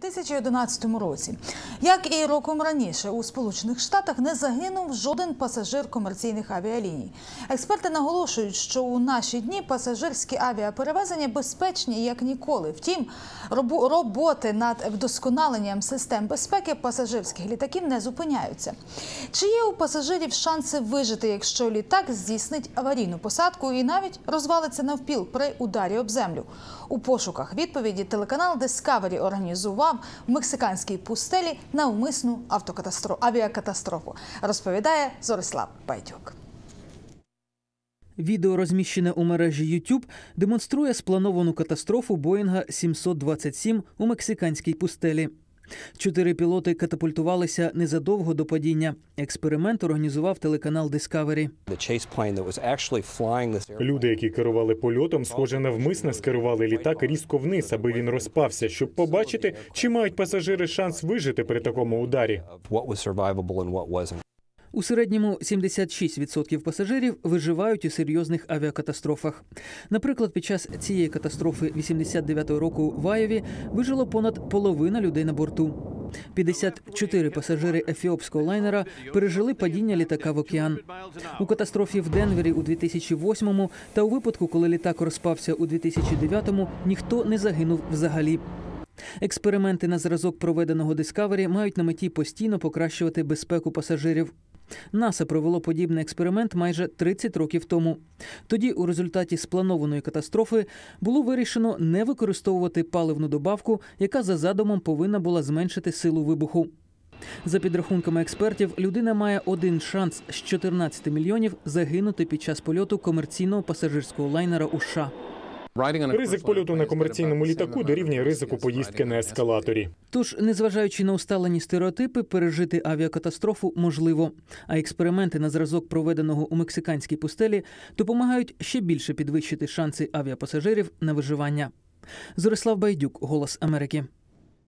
2011 році, як і роком раніше, у Сполучених Штатах не загинув жоден пасажир комерційних авіаліній. Експерти наголошують, що у наші дні пасажирські авіаперевезення безпечні як ніколи. Втім, роботи над вдосконаленням систем безпеки пасажирських літаків не зупиняються. Чи є у пасажирів шанси вижити, якщо літак здійснить аварійну посадку і навіть розвалиться навпіл при ударі об землю? У пошуках відповіді телеканал Discovery організував в мексиканській пустелі навмисну авіакатастрофу. Розповідає Зорислав Байдюк. Відео, розміщене у мережі YouTube, демонструє сплановану катастрофу Боїнга 727 у мексиканській пустелі. Чотири пілоти катапультувалися незадовго до падіння. Експеримент організував телеканал Discovery. Люди, які керували польотом, схоже навмисно скерували літак різко вниз, аби він розпався, щоб побачити, чи мають пасажири шанс вижити при такому ударі. У середньому 76% пасажирів виживають у серйозних авіакатастрофах. Наприклад, під час цієї катастрофи 89-го року в Айові вижило понад половина людей на борту. 54 пасажири ефіопського лайнера пережили падіння літака в океан. У катастрофі в Денвері у 2008-му та у випадку, коли літак розпався у 2009-му, ніхто не загинув взагалі. Експерименти на зразок проведеного Discovery мають на меті постійно покращувати безпеку пасажирів. НАСА провело подібний експеримент майже 30 років тому. Тоді, у результаті спланованої катастрофи, було вирішено не використовувати паливну добавку, яка за задумом повинна була зменшити силу вибуху. За підрахунками експертів, людина має один шанс з 14 мільйонів загинути під час польоту комерційного пасажирського лайнера у США. Ризик польоту на комерційному літаку дорівнює ризику поїздки на ескалаторі. Тож, незважаючи на усталені стереотипи, пережити авіакатастрофу можливо. А експерименти на зразок проведеного у мексиканській пустелі допомагають ще більше підвищити шанси авіапасажирів на виживання. Зорислав Байдюк, Голос Америки.